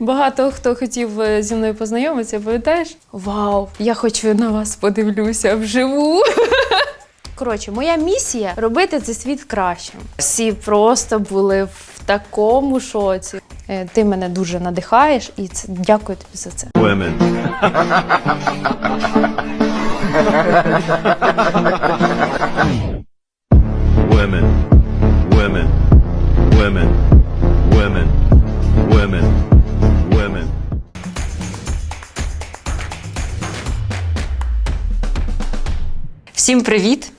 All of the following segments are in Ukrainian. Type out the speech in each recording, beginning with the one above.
Багато хто хотів е, зі мною познайомитися, пам'ятаєш? Вау, я хоч на вас подивлюся вживу. Коротше, моя місія робити цей світ кращим. Всі просто були в такому шоці. Е, Ти мене дуже надихаєш, і це дякую тобі за це. Women. Women. Women. Women. Всім привіт!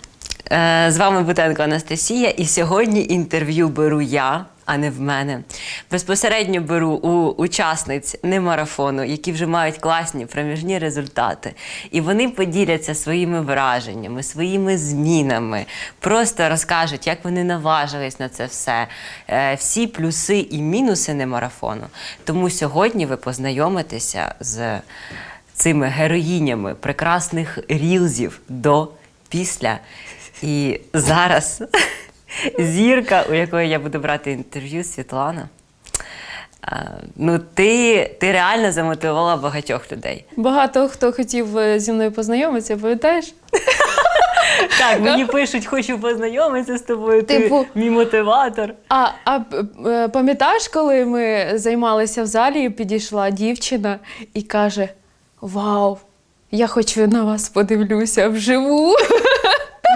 Е, З вами Бутенко Анастасія, і сьогодні інтерв'ю беру я, а не в мене. Безпосередньо беру у учасниць немарафону, які вже мають класні проміжні результати. І вони поділяться своїми враженнями, своїми змінами, просто розкажуть, як вони наважились на це все, е, всі плюси і мінуси немарафону. Тому сьогодні ви познайомитеся з цими героїнями прекрасних рілзів до після. І зараз зірка, у якої я буду брати інтерв'ю, Світлана. Ну, ти, ти реально замотивувала багатьох людей. Багато хто хотів е, зі мною познайомитися, пам'ятаєш? Так, мені пишуть, хочу познайомитися з тобою. Типу- Ти мій мотиватор. А, а е, пам'ятаєш, коли ми займалися в залі, і підійшла дівчина і каже: Вау, я хоч на вас подивлюся вживу.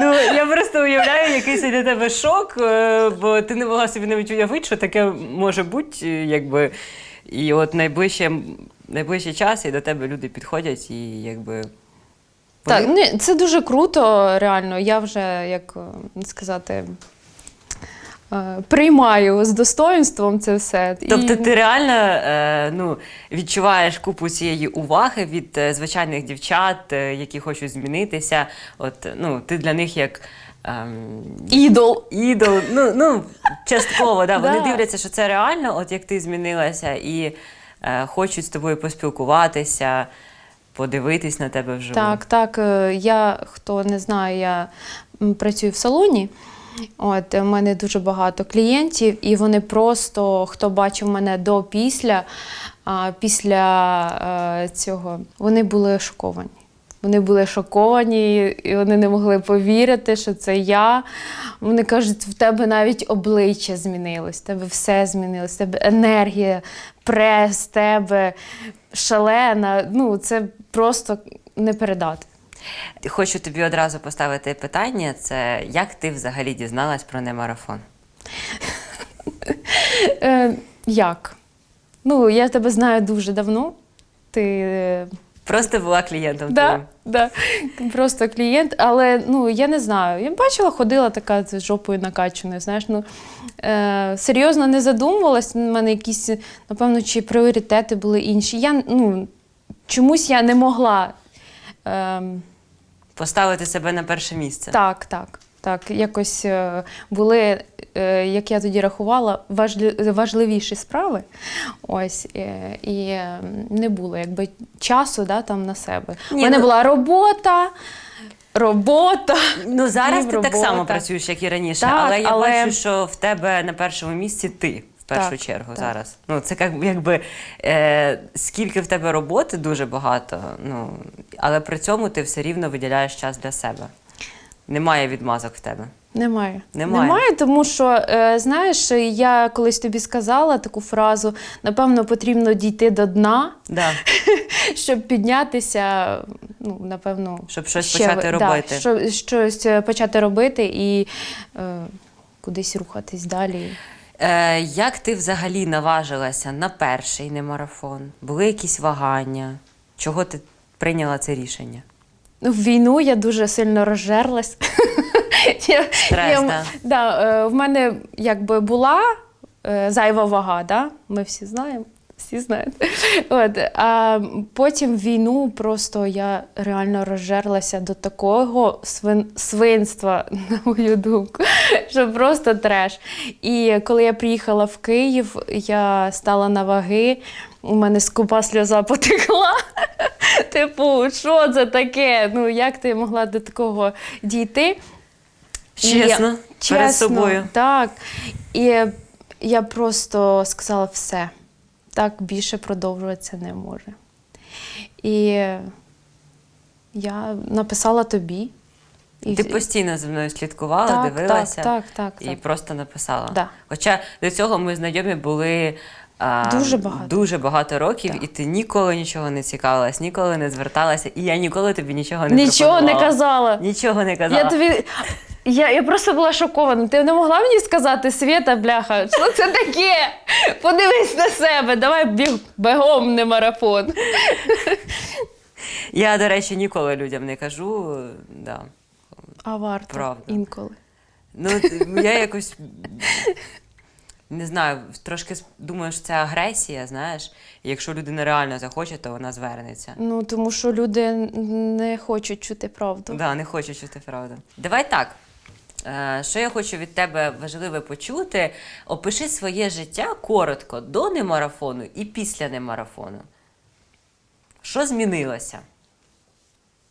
Ну, я просто уявляю, якийсь для тебе шок, е, бо ти не могла собі навіть уявити, що таке може бути, е, якби. І от найближче, найближчий час і до тебе люди підходять і якби. Так, ні, це дуже круто, реально. Я вже, як е, сказати, приймаю з достоинством це все. Тобто І- ти реально е, ну, відчуваєш купу цієї уваги від е, звичайних дівчат, е, які хочуть змінитися. От, ну, ти для них як ем, ідол. ідол. Ну, ну, частково, да. вони Да. дивляться, що це реально, от як ти змінилася, і е, хочуть з тобою поспілкуватися, подивитись на тебе вживу. Так, так. е, Я, хто не знає, я м, працюю в салоні. От, у мене дуже багато клієнтів, і вони просто, хто бачив мене до після, після е, цього, вони були шоковані. Вони були шоковані, і вони не могли повірити, що це я. Вони кажуть, в тебе навіть обличчя змінилось, в тебе все змінилось, в тебе енергія, прес, в тебе шалена. Ну, це просто не передати. Хочу тобі одразу поставити питання: це як ти взагалі дізналась про немарафон? Е, як? Ну, я тебе знаю дуже давно. Ти е, Просто була клієнтом да, твоїм. да, просто клієнт, але ну, я не знаю. Я бачила, ходила така з жопою накачаною. Знаєш, ну, е, серйозно не задумувалась. У мене якісь, напевно, чи пріоритети були інші. Я, ну, чомусь я не могла. Е, Поставити себе на перше місце. Так, так. Так, якось е, були, е, як я тоді рахувала, важливіші справи. Ось, е, і не було якби часу да, там на себе. У мене ну- була робота, робота. Ну зараз ти так само працюєш, як і раніше, Так, але я але- бачу, що в тебе на першому місці ти. Першу Так, чергу так. зараз. Ну, це як, якби е, скільки в тебе роботи дуже багато, ну, але при цьому ти все рівно виділяєш час для себе. Немає відмазок в тебе. Немає. Немає. тому що, е, знаєш, я колись тобі сказала таку фразу: напевно, потрібно дійти до дна, Да. щоб піднятися, ну, напевно, Щоб щось ще почати робити. Да, що, щось е, почати робити і е, кудись рухатись далі. Е, як ти взагалі наважилася на перший немарафон? Були якісь вагання? Чого ти прийняла це рішення? Ну, в війну я дуже сильно розжерлась. Я- Стрес, я- да. да, е, в мене якби була е, зайва вага, да? ми всі знаємо. Всі знають. От, а потім війну просто я реально розжерлася до такого свин, свинства, на мою думку, що просто треш. І коли я приїхала в Київ, я стала на ваги, у мене скупа сльоза потекла. Типу, що це таке? Ну, як ти могла до такого дійти? І я- Чесно, перед собою. Так. І я просто сказала все. Так більше продовжуватися не може. І я написала тобі. І Ти постійно за мною слідкувала, Так, дивилася так, так, так, і так. просто написала. Да. Хоча до цього ми знайомі були а, Дуже багато. дуже багато років, Так. і ти ніколи нічого не цікавилась, ніколи не зверталася, і я ніколи тобі нічого не Нічого не казала. Нічого не казала. Я тобі. Я, я просто була шокована. Ти не могла мені сказати, Свєта, бляха, що це таке? Подивись на себе, давай біг бегом не марафон. Я, до речі, ніколи людям не кажу. Да. А варто Правда. інколи. Ну, я якось не знаю, трошки думаю, що це агресія, знаєш. І якщо людина реально захоче, то вона звернеться. Ну, тому що люди не хочуть чути правду. Да, не хочу чути правду. Давай так. Е, Що я хочу від тебе важливе почути? Опиши своє життя коротко до немарафону і після немарафону. Що змінилося?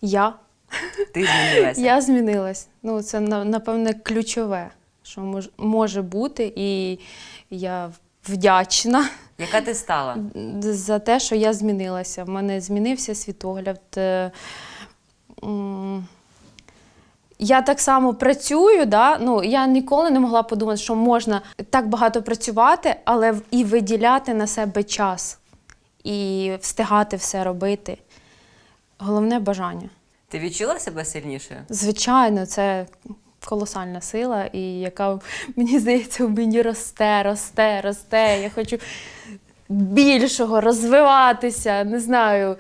Я. Ти змінилася. Я змінилась. Ну, це напевне ключове, що може бути, і я вдячна Яка ти стала? за те, що я змінилася. В мене змінився світогляд. Я так само працюю, да? ну, я ніколи не могла подумати, що можна так багато працювати, але і виділяти на себе час, і встигати все робити. Головне бажання. Ти відчула себе сильнішою? Звичайно, це колосальна сила, і яка мені здається, в мені росте, росте, росте. Я хочу більшого розвиватися, не знаю,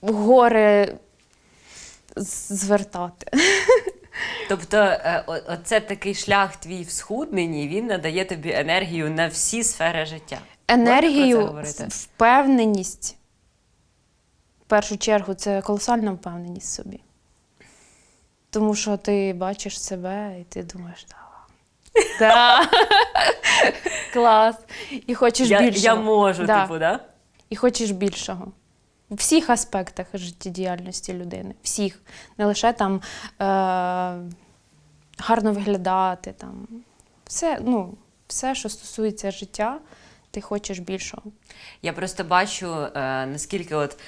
гори звертати. Тобто, е, оце такий шлях твій в схудненні, він надає тобі енергію на всі сфери життя. Енергію, впевненість. В першу чергу, це колосальна впевненість в собі. Тому що ти бачиш себе і ти думаєш, да. Да. Клас. І хочеш Я, більшого. я можу, Да. типу, да? І хочеш більшого. У всіх аспектах життєдіяльності людини. Всіх. Не лише там е- гарно виглядати. Там. Все, ну, все, що стосується життя, ти хочеш більшого. Я просто бачу, е, наскільки от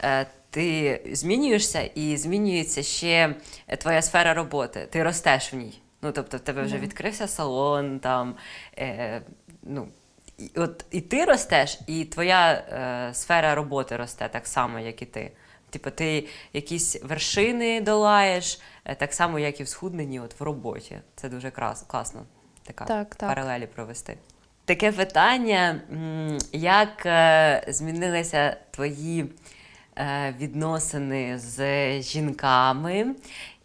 е, ти змінюєшся і змінюється ще твоя сфера роботи. Ти ростеш в ній. Ну, тобто, в тебе вже відкрився салон, там, е, ну, і, от, і ти ростеш, і твоя е, сфера роботи росте так само, як і ти. Типу, ти якісь вершини долаєш, е, так само, як і в схудненні, от в роботі. Це дуже крас, класно. Така Так, так. паралелі провести. Таке питання: м, як е, змінилися твої е, відносини з жінками,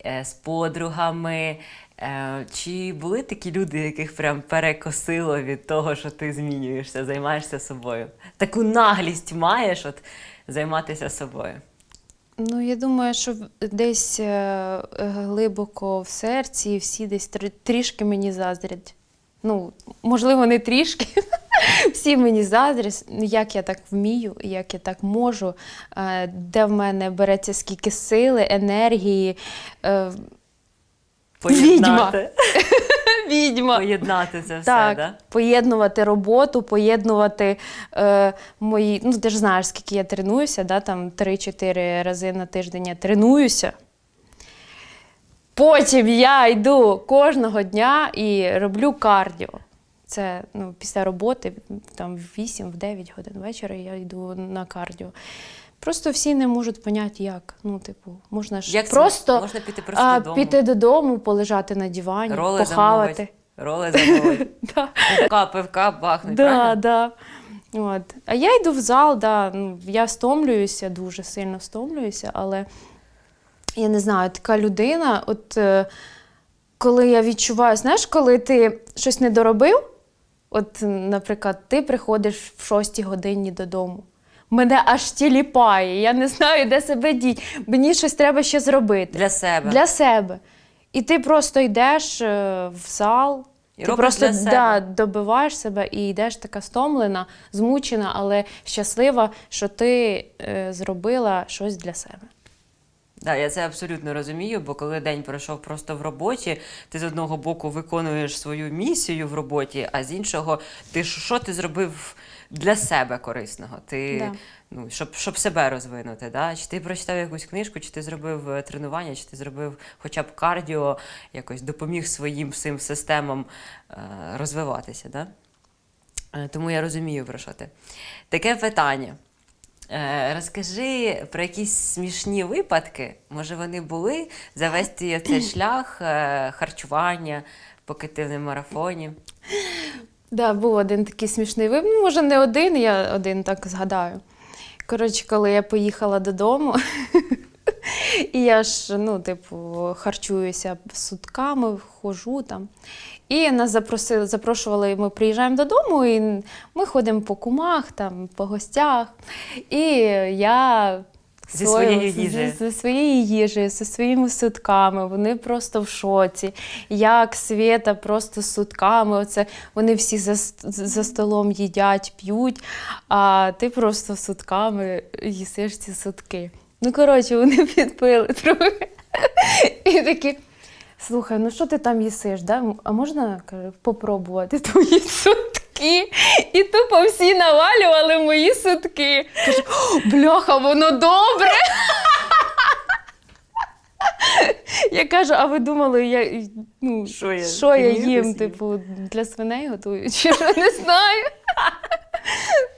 е, з подругами? Е, Чи були такі люди, яких прям перекосило від того, що ти змінюєшся, займаєшся собою? Таку наглість маєш от займатися собою? Ну, я думаю, що десь е, е, глибоко в серці всі десь трішки мені заздрять. Ну, можливо, не трішки. Всі мені заздрять, як я так вмію, як я так можу, де в мене береться скільки сили, енергії. Поєднати, Відьма. поєднати це все, Так, да? поєднувати роботу, поєднувати е, мої. Ну, ти ж знаєш, скільки я тренуюся, да, там 3-4 рази на тиждень я тренуюся. Потім я йду кожного дня і роблю кардіо. Це ну, після роботи, там в 8-9 годин вечора я йду на кардіо. Просто всі не можуть поняти, як. Ну, типу, можна ж Як це? просто, Можна піти просто а, додому? піти додому, полежати на дивані, Роли похавати. замовить. Роли замовить. Да. Пивка, пивка бахнуть, Да, правильно? да. От. А я йду в зал, да. ну, я стомлююся, дуже сильно стомлююся, але я не знаю, така людина, от е, коли я відчуваю, знаєш, коли ти щось не доробив, от, наприклад, ти приходиш в 6 годині додому. Мене аж тіліпає, я не знаю, де себе діть. Мені щось треба ще зробити. Для себе. Для себе. І ти просто йдеш е, в зал, І ти просто для себе. Да, добиваєш себе і йдеш така стомлена, змучена, але щаслива, що ти е, зробила щось для себе. Да, я це абсолютно розумію, бо коли день пройшов просто в роботі, ти з одного боку виконуєш свою місію в роботі, а з іншого, ти що ти зробив для себе корисного? Ти, Да. ну, щоб, щоб себе розвинути, да? чи ти прочитав якусь книжку, чи ти зробив е, тренування, чи ти зробив хоча б кардіо, якось допоміг своїм всім системам е, розвиватися. Да? Е, Тому я розумію, про що ти. Таке питання. Розкажи про якісь смішні випадки. Може, вони були за весь цей шлях харчування, поки ти в марафоні. Да, був один такий смішний випадок. Ну, може, не один, я один так згадаю. Коротше, коли я поїхала додому, і я ж, ну, типу, харчуюся сутками, хожу там. І нас запросили, запрошували, ми приїжджаємо додому, і ми ходимо по кумах, там, по гостях. І я Зі своєю зі- їжею. зі своєю їжею, зі своїми сутками. Вони просто в шоці. Як Свєта просто з сутками. Оце вони всі за, за столом їдять, п'ють, а ти просто сутками їсиш ці сутки. Ну, коротше, вони підпили трохи. І такі. Слухай, ну що ти там їсиш? Да? А можна каже, попробувати твої сутки? І тупо всі навалювали мої сутки. Каже, бляха, воно добре. Я кажу, а ви думали, я, ну, Що я, що я їм, їм? типу, для свиней готую, чи що не знаю.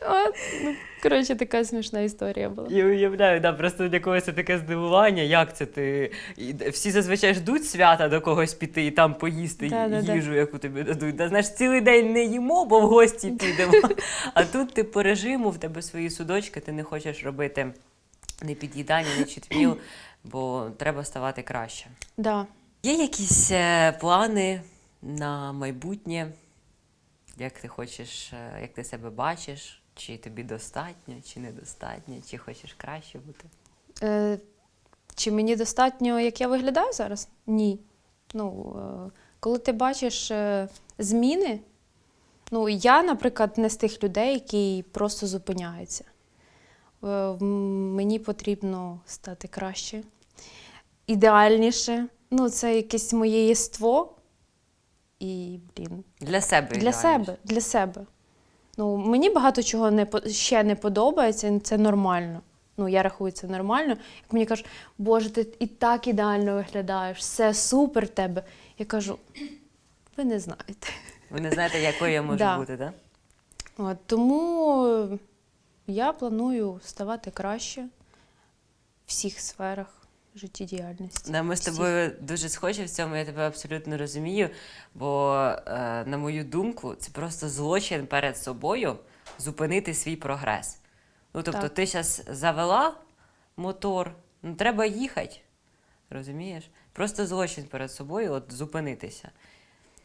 От, ну, коротше, така смішна історія була. Я уявляю, да, просто для когось це таке здивування. Як це ти? Всі зазвичай ждуть свята до когось піти і там поїсти Да-да-да. їжу, яку тобі дадуть. Да, знаєш, цілий день не їмо, бо в гості підемо. А тут ти по режиму, в тебе свої судочки, ти не хочеш робити не під'їдання, не читміл, бо треба ставати краще. Да. Є якісь е, плани на майбутнє? Як ти хочеш, е, як ти себе бачиш? Чи тобі достатньо, чи недостатньо, чи хочеш краще бути? Е, чи мені достатньо, як я виглядаю зараз? Ні. Ну, е, коли ти бачиш е, зміни, ну, я, наприклад, не з тих людей, які просто зупиняються. Е, мені потрібно стати краще, ідеальніше. Ну, це якесь моє єство. І, блін, Для себе. для ідеальніше. себе, для себе. Ну, мені багато чого не, ще не подобається, і це нормально. Ну, я рахую це нормально. Як мені кажуть, Боже, ти і так ідеально виглядаєш, все супер в тебе. Я кажу, ви не знаєте. Ви не знаєте, якою я можу Да. бути, так? От, тому я планую ставати краще в всіх сферах життєдіяльності. Да, ми з тобою дуже схожі в цьому, я тебе абсолютно розумію. Бо, е, на мою думку, це просто злочин перед собою зупинити свій прогрес. Ну, тобто, Так. ти зараз завела мотор, ну треба їхати. Розумієш? Просто злочин перед собою от зупинитися.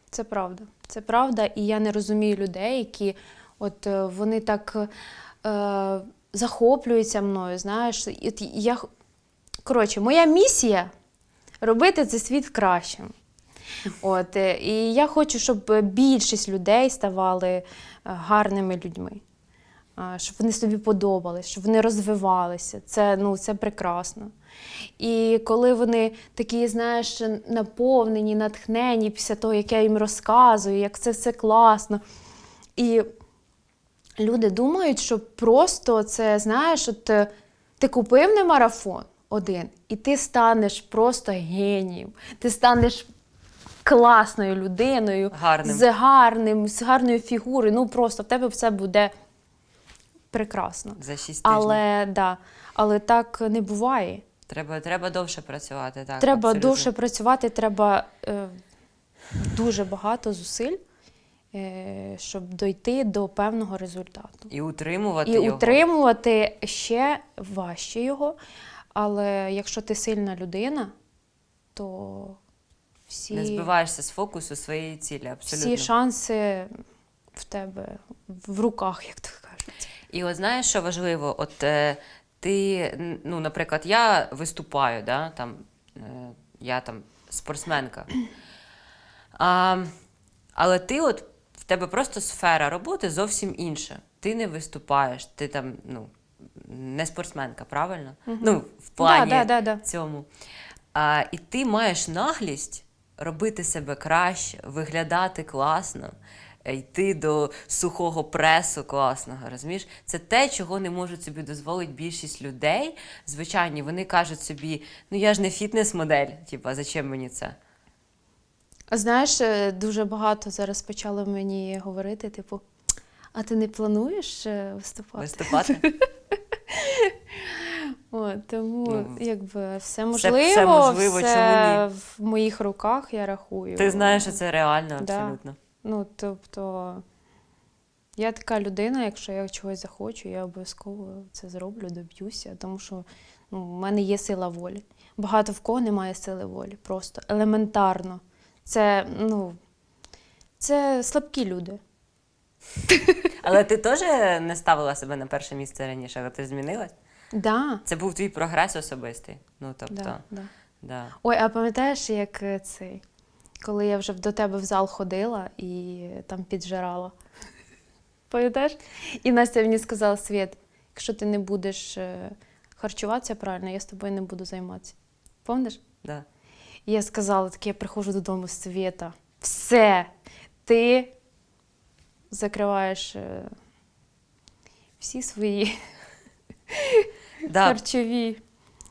Це правда. Це правда, і я не розумію людей, які от е, вони так е, захоплюються мною. Знаєш, І я коротше, моя місія робити цей світ кращим. От, е, і я хочу, щоб більшість людей ставали е, гарними людьми. Щоб вони собі подобались, щоб вони розвивалися. Це, ну, це прекрасно. І коли вони такі, знаєш, наповнені, натхнені після того, як я їм розказую, як це все класно. І люди думають, що просто це, знаєш, от е, ти купив не марафон один, і ти станеш просто генієм. Ти станеш класною людиною, Гарним. з гарним, з гарною фігурою. Ну просто в тебе все буде прекрасно. За шість тижнів. Але, да, але так не буває. Треба, треба довше працювати. Так, треба абсолютно. довше працювати, треба е, дуже багато зусиль, щоб дойти до певного результату. І утримувати І його. утримувати ще важче його. Але якщо ти сильна людина, то всі, Не збиваєшся з фокусу своєї цілі. Абсолютно. всі шанси в тебе в руках, як то кажуть. І от знаєш, що важливо? От е, ти, ну, наприклад, я виступаю, да, там, е, я там спортсменка. А, але ти от тебе просто сфера роботи зовсім інша. Ти не виступаєш, ти там, ну, не спортсменка, правильно? Ну, в плані да, да, да. цьому. А, і ти маєш наглість робити себе краще, виглядати класно, е, йти до сухого пресу класного. Розумієш? Це те, чого не можуть собі дозволити більшість людей. Звичайні, вони кажуть собі: ну я ж не фітнес-модель, типа, зачем мені це? А знаєш, е, дуже багато зараз почали мені говорити, типу, а ти не плануєш е, виступати? Виступати? От, тому Ну, якби все все можливо, можливо, все чому в моїх руках, я рахую. Ти знаєш, що це реально Да. абсолютно. Ну, тобто, я така людина, якщо я чогось захочу, я обов'язково це зроблю, доб'юся, тому що ну, в мене є сила волі. Багато в кого немає сили волі, просто елементарно. Це, ну, це слабкі люди. Але ти теж не ставила себе на перше місце раніше, але ти змінилась? Да, Це був твій прогрес особистий. Ну тобто, да, да. да. Ой, а пам'ятаєш, як е, цей, коли я вже до тебе в зал ходила і там піджирала? Пам'ятаєш? І Настя мені сказала: Світ, якщо ти не будеш е, харчуватися правильно, я з тобою не буду займатися. Пам'ятаєш? Да. І я сказала, так я приходжу додому Світа. Все, ти закриваєш е, всі свої Да. харчові.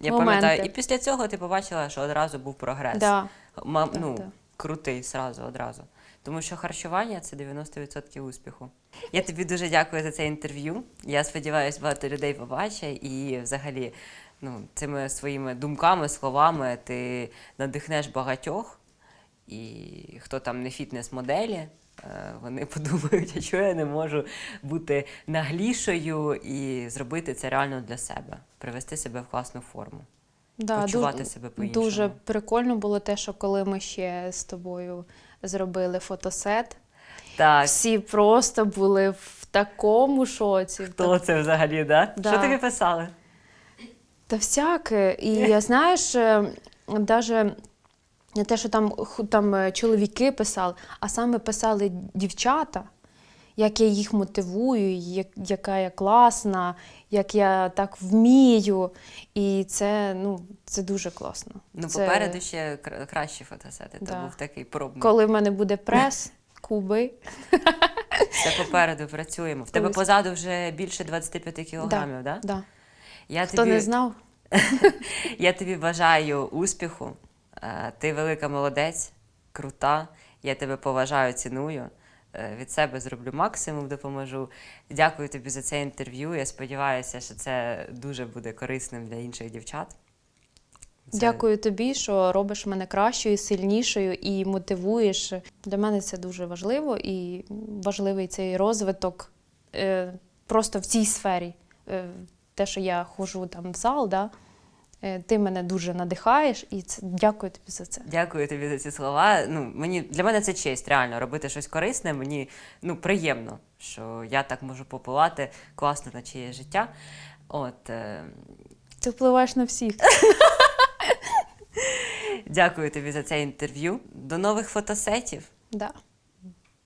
Я пам'ятаю, і після цього ти побачила, що одразу був прогрес. Да. Ма- Да, ну, да. крутий сразу одразу. Тому що харчування це 90% успіху. Я тобі дуже дякую за це інтерв'ю. Я сподіваюся, багато людей побачить і взагалі ну, цими своїми думками, словами ти надихнеш багатьох. І хто там не фітнес-моделі, е, вони подумають, а чого я не можу бути наглішою і зробити це реально для себе, привести себе в класну форму. Да, почувати ду- себе по-іншому. Дуже прикольно було те, що коли ми ще з тобою зробили фотосет, Так, всі просто були в такому шоці. хто це взагалі, да? Да. Що тобі писали? Та всяке. І я знаєш, навіть не те, що там, там е, чоловіки писали, а саме писали дівчата, як я їх мотивую, як, яка я класна, як я так вмію. І це, ну, це дуже класно. Ну, Це- попереду ще кра- кращі фотосети. Да. То був такий пробний. Коли в мене буде прес, куби. Все попереду працюємо. В тебе позаду вже більше 25 кілограмів, да? Да. Я Хто тобі, не знав, Я тобі бажаю успіху. Е, Ти велика молодець, крута. Я тебе поважаю, ціную. Е, Від себе зроблю максимум, допоможу. Дякую тобі за це інтерв'ю. Я сподіваюся, що це дуже буде корисним для інших дівчат. Це- дякую тобі, що робиш мене кращою, сильнішою і мотивуєш. Для мене це дуже важливо і важливий цей розвиток е, просто в цій сфері. Те, що я ходжу там в зал, да, е, ти мене дуже надихаєш, і це, дякую тобі за це. Дякую тобі за ці слова. Ну, мені, для мене це честь, реально, робити щось корисне. Мені ну, приємно, що я так можу попливати класно на чиє життя. От, е, Ти впливаєш на всіх. дякую тобі за це інтерв'ю. До нових фотосетів. Да.